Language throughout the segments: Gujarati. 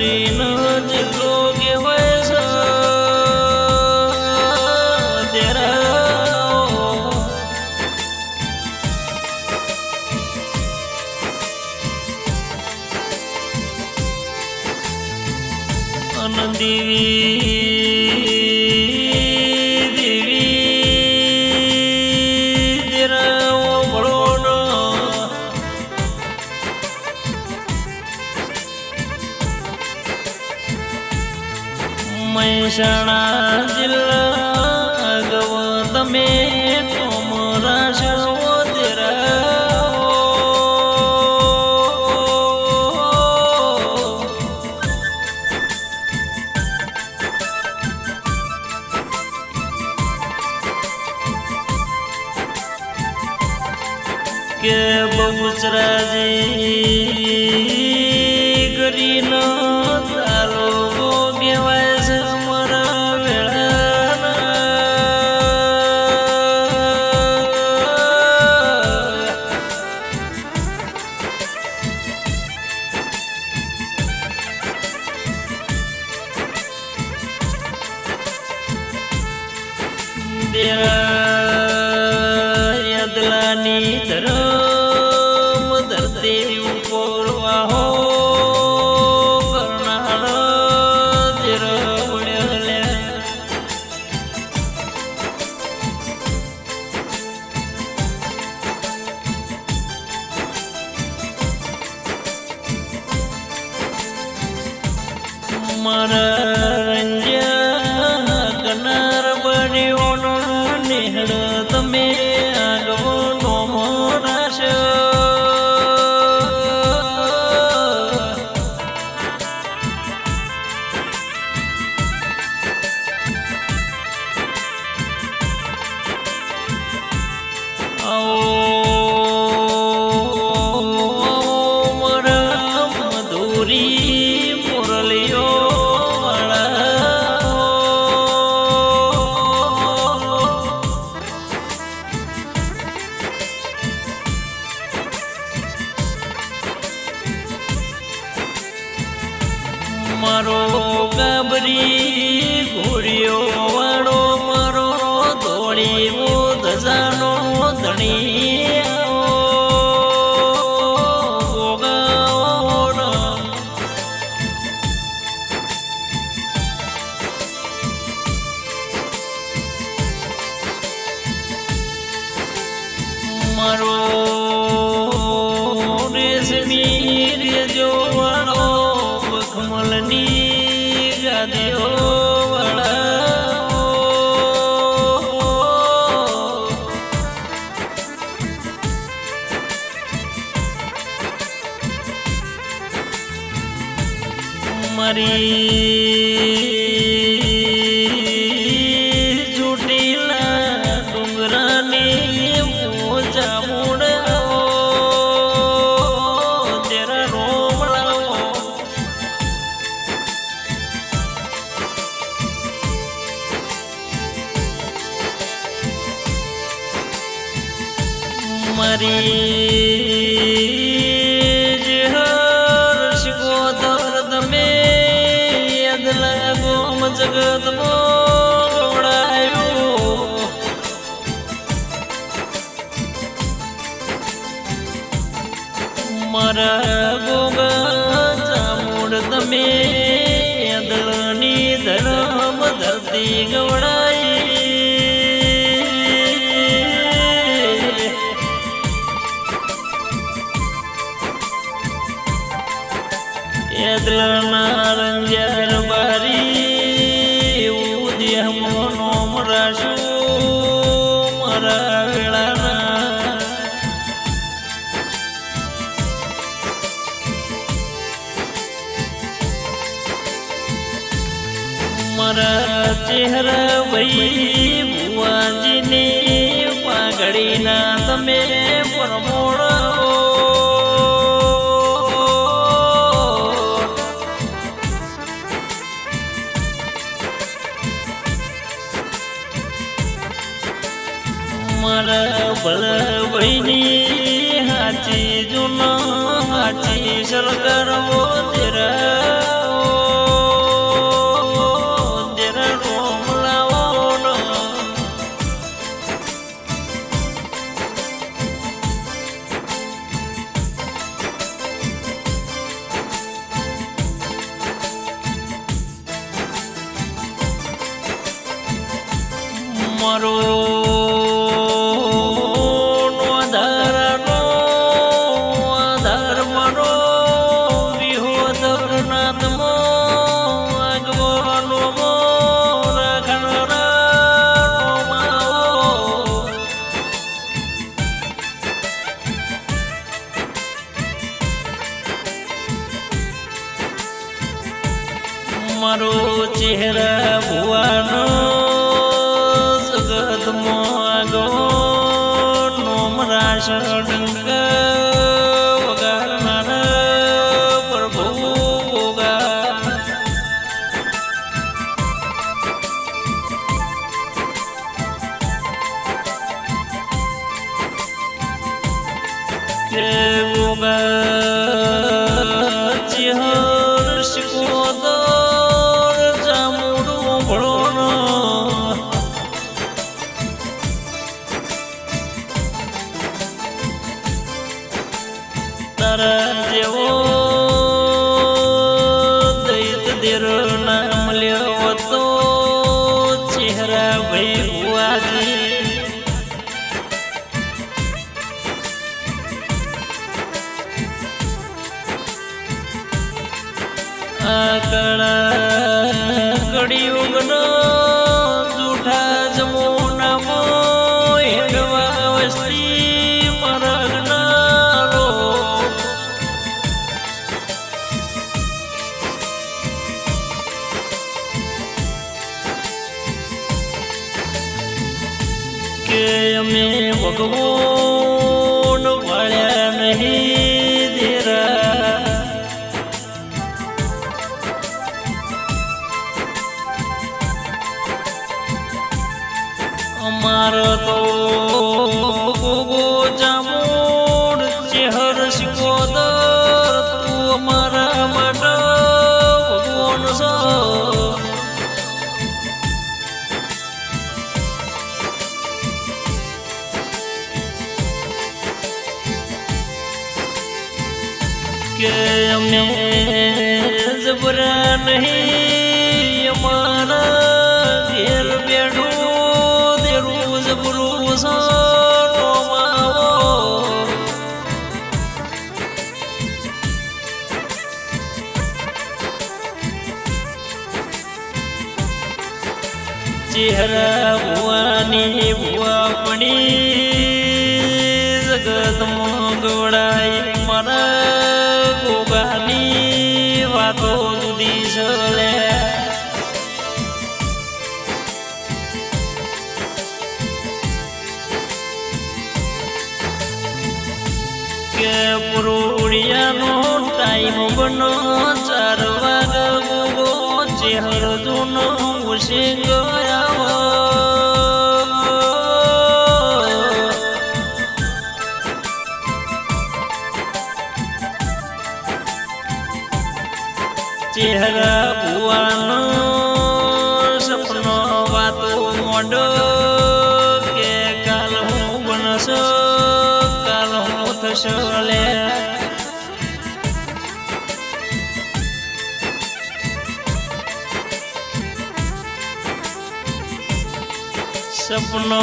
Sri મહેસાણા જિલ્લા ગવો તમે તોમરા શરવો દેરાઓ કે બહુચરાજી યાદલાની ધરમ મારો ગાબરી ઘોડિયો વાળો મારો ધોળીવો ધજાનો ધણી મારો રેશમી રેજો બખમલની ગાદીઓ મારી મારી હર્ષ ગોધર તમે યાદ લાગો જગત ગોળાયો મારા ચામુડ તમે ચહેરા ભાઈ ભુવાજીને પાઘડીના તમે પરમોળો મારા ભાઈની હાચી જૂનો હાચી સરકારવો તેરા તેરા. ઘડી ઊંઘનો કે અમે જબરા નહીં, અમારા ઘેર બેઠું તેરું જબરું ચહેરા ભુવાની ભુવા પડી, જગત મોગવડાય મારા. આખો દીશ લે કે પુરુડિયાનો ટાઈમ બનો મોડો કે કાલ હું બનશો કાલ હું થશો લે. સપનો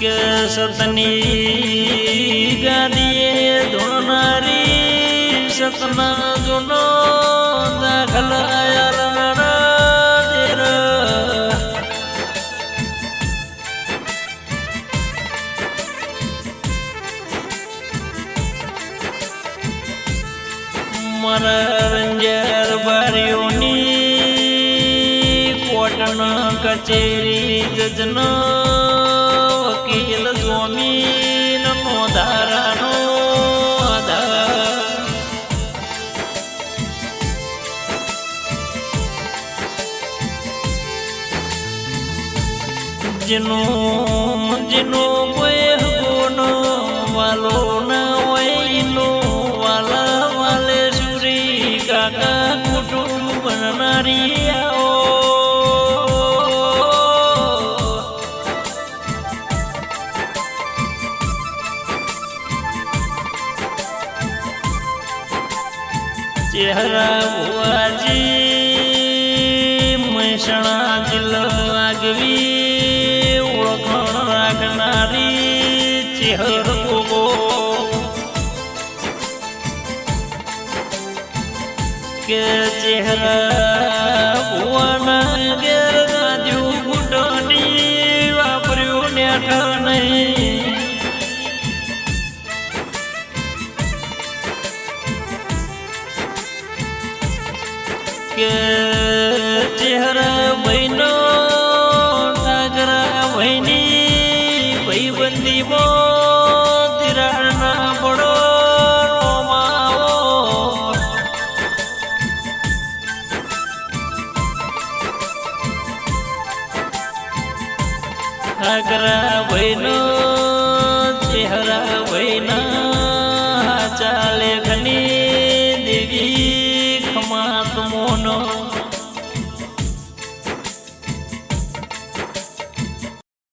કે સતની ગાડીએ ધોનારી સતના જુનો દાખલ મનરંજર ભર્યોની કોટના કચેરી જજના જેનો જેનો કોઈ ગુનો વાલો ના હોય નો વાલા વાલે સુરી કાકા કુટુંબ બનનારી ચહેરા ભુવાજી મહેસાણા ચહેરા ભાઈના